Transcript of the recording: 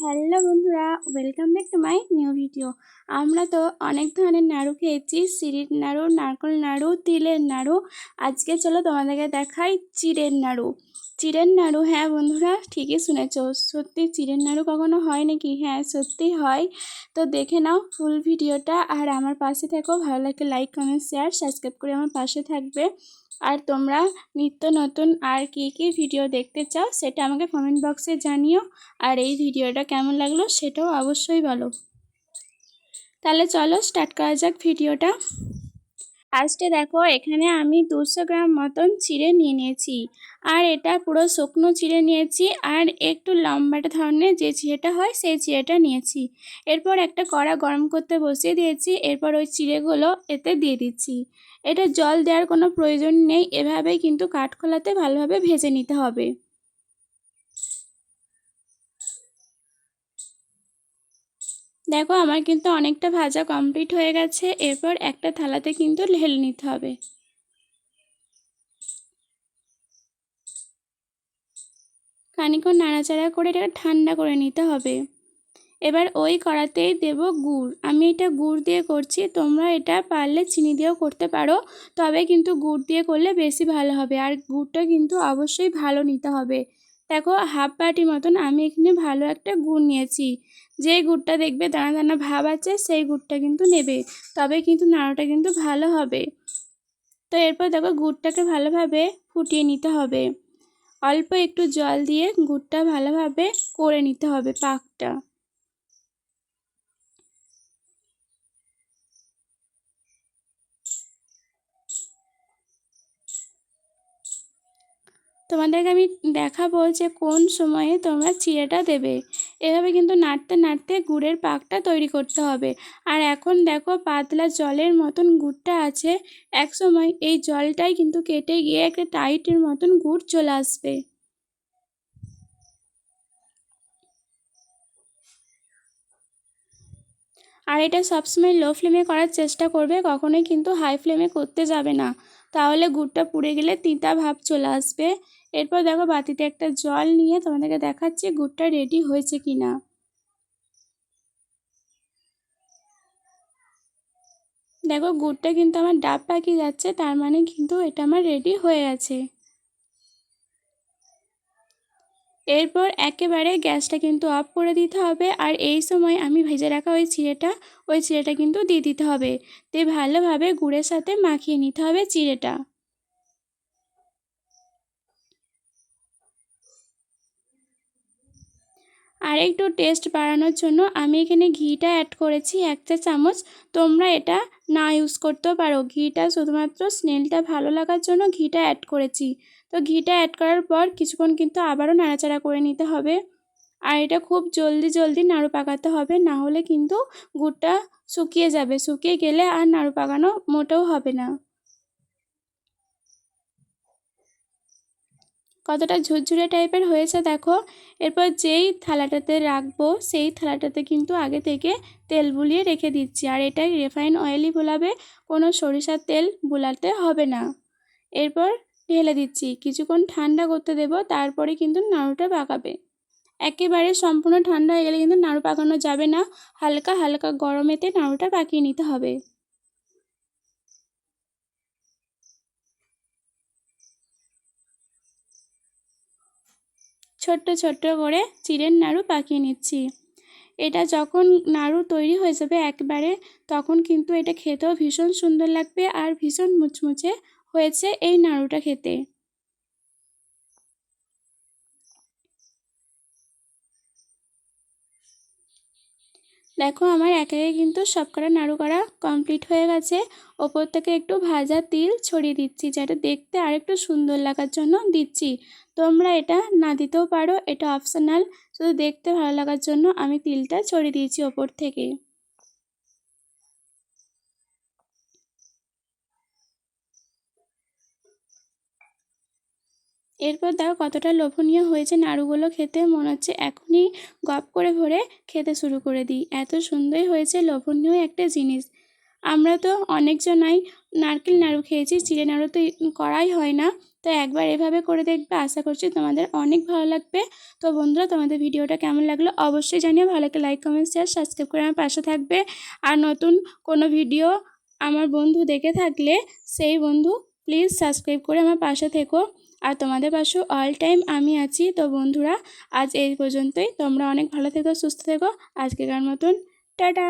Hello বন্ধুরা welcome back to my new video আমরা তো অনেক ধরনের নাড়ু খেয়েছি সিঁড়ির নাড়ু, নারকল নাড়ু, তিলের নাড়ু। আজকে চলো তোমাদেরকে দেখাই চিড়ের নাড়ু। চিড়ের নাড়ু হ্যাঁ বন্ধুরা, ঠিকই শুনেছ। সত্যি চিড়ের নাড়ু কখনো হয় নাকি? হ্যাঁ সত্যি হয়। তো দেখে নাও ফুল ভিডিওটা। আর আমার পাশে থেকো, ভালো লাগে লাইক কমেন্ট শেয়ার সাবস্ক্রাইব করে আমার পাশে থাকবে। আর তোমরা নিত্য নতুন আর কী কী ভিডিও দেখতে চাও, সেটা আমাকে কমেন্ট বক্সে জানিও। আর এই ভিডিওটা কেমন লাগল সেটাও অবশ্যই বলো। তাহলে চলো স্টার্ট করা যাক ভিডিওটা। ফার্স্টে দেখো, এখানে আমি দুশো গ্রাম মতন চিড়ে নিয়ে নিয়েছি। আর এটা পুরো শুকনো চিড়ে নিয়েছি আর একটু লম্বাটা ধরনের যে চিড়েটা হয়, সেই চিড়েটা নিয়েছি। এরপর একটা কড়া গরম করতে বসিয়ে দিয়েছি। এরপর ওই চিড়েগুলো এতে দিয়ে দিচ্ছি। এটা জল দেওয়ার কোনো প্রয়োজন নেই। এভাবেই কিন্তু কাঠখোলাতে ভালোভাবে ভেজে নিতে হবে। দেখো, আমার কিন্তু অনেকটা ভাজা কমপ্লিট হয়ে গেছে। এরপর একটা থালাতে কিন্তু ঢেলে নিতে হবে। খানিক্ষণ নাড়াচাড়া করে এটা ঠান্ডা করে নিতে হবে। এবার ওই কড়াতেই দেব গুড়। আমি এটা গুড় দিয়ে করছি। তোমরা এটা পারলে চিনি দিয়েও করতে পারো। তবে কিন্তু গুড় দিয়ে করলে বেশি ভালো হবে। আর গুড়টা কিন্তু অবশ্যই ভালো নিতে হবে। দেখো হাফ বাটি মতন আমি এখানে ভালো একটা গুড় নিয়েছি। যে গুড়টা দেখবে দানা দানা ভাব আছে, সেই গুড়টা কিন্তু নেবে। তবে কিন্তু নাড়ুটা কিন্তু ভালো হবে। তো এরপর দেখো, গুড়টাকে ভালোভাবে ফুটিয়ে নিতে হবে। অল্প একটু জল দিয়ে গুড়টা ভালোভাবে করে নিতে হবে পাকটা। তোমাদেরকে আমি দেখাবো যে কোন সময়ে তোমরা চিড়েটা দেবে। এভাবে কিন্তু নাড়তে নাড়তে গুড়ের পাকটা তৈরি করতে হবে। আর এখন দেখো পাতলা জলের মতন গুড়টা আছে। এক সময় এই জলটাই কিন্তু কেটে গিয়ে একটা টাইটের মতন গুড় চলে আসবে। আর এটা সবসময় লো ফ্লেমে করার চেষ্টা করবে, কখনোই কিন্তু হাই ফ্লেমে করতে যাবে না। তাহলে গুড়টা পুড়ে গেলে তিতা ভাব চলে আসবে। এরপর দেখো বাতিতে একটা জল নিয়ে তোমাদেরকে দেখাচ্ছি গুড়টা রেডি হয়েছে কি না দেখো গুড়টা কিন্তু আমার ডাব পাকিয়ে যাচ্ছে, তার মানে কিন্তু এটা আমার রেডি হয়ে গেছে। এরপর একেবারে গ্যাসটা কিন্তু অফ করে দিতে হবে, আর এই সময় আমি ভেজে রাখা ওই চিড়েটা ওই চিড়েটা কিন্তু দিয়ে দিতে হবে। দিয়ে ভালোভাবে গুড়ের সাথে মাখিয়ে নিতে হবে চিড়েটা। আর একটু টেস্ট বাড়ানোর জন্য আমি এখানে ঘিটা অ্যাড করেছি এক চা চামচ। তোমরা এটা না ইউজ করতেও পারো। ঘিটা শুধুমাত্র স্নেলটা ভালো লাগার জন্য ঘিটা অ্যাড করেছি। তো ঘিটা অ্যাড করার পর কিছুক্ষণ কিন্তু আবারও নাড়াচাড়া করে নিতে হবে। আর এটা খুব জলদি জলদি নাড়ু পাকাতে হবে, না হলে কিন্তু গুড়টা শুকিয়ে যাবে। শুকিয়ে গেলে আর নাড়ু পাকানো মোটেও হবে না। কতটা ঝুরঝুরে টাইপের হয়েছে দেখো। এরপর যেই থালাটাতে রাখব, সেই থালাটাতে কিন্তু আগে থেকে তেল বুলিয়ে রেখে দিচ্ছি। আর এটাই রিফাইন অয়েলই বোলাবে কোনো সরিষার তেল বোলাতে হবে না। এরপর ঢেলে দিচ্ছি, কিছুক্ষণ ঠান্ডা করতে দেব, তারপরে কিন্তু নাড়ুটা পাকাবে। একেবারে সম্পূর্ণ ঠান্ডা হয়ে গেলে কিন্তু নাড়ু পাকানো যাবে না, হালকা হালকা গরমেতে নাড়ুটা পাকিয়ে নিতে হবে। ছোট্ট ছোট্ট করে চিড়ের নাড়ু পাকিয়ে নিচ্ছি। এটা যখন নাড়ু তৈরি হয়ে যাবে একবারে, তখন কিন্তু এটা খেতেও ভীষণ সুন্দর লাগবে আর ভীষণ মুচমুচে হয়েছে এই নাড়ুটা খেতে। দেখো আমার একে কিন্তু সবকটা নাড়ু করা কমপ্লিট হয়ে গেছে। ওপর থেকে একটু ভাজা তিল ছড়িয়ে দিচ্ছি যেটা দেখতে আর একটু সুন্দর লাগার জন্য দিচ্ছি। তোমরা এটা না দিতেও পারো, এটা অপশনাল শুধু দেখতে ভালো লাগার জন্য আমি তিলটা ছড়িয়ে দিয়েছি ওপর থেকে। এরপর দেখো কতটা লোভনীয় হয়েছে নাড়ুগুলো খেতে। মনে হচ্ছে এখনই গপ করে ভরে খেতে শুরু করে দিই। এত সুন্দর হয়েছে, লোভনীয় একটা জিনিস। আমরা তো অনেকজনাই নারকেল নাড়ু খেয়েছি, চিড়ে নাড়ু তো করাই হয় না। তো একবার এভাবে করে দেখবে, আশা করছি তোমাদের অনেক ভালো লাগবে। তো বন্ধুরা, তোমাদের ভিডিওটা কেমন লাগল অবশ্যই জানিও। ভালো লাগে লাইক কমেন্ট শেয়ার সাবস্ক্রাইব করে আমার পাশে থাকবে। আর নতুন কোনো ভিডিও আমার বন্ধু দেখে থাকলে সেই বন্ধু প্লিজ সাবস্ক্রাইব করে আমার পাশে থেকো। আর তোমাদের পাশে অল টাইম আমি আছি। তো বন্ধুরা, আজ এই পর্যন্তই। তোমরা অনেক ভালো থেকো, সুস্থ থেকো। আজকেকার মতন, টাটা!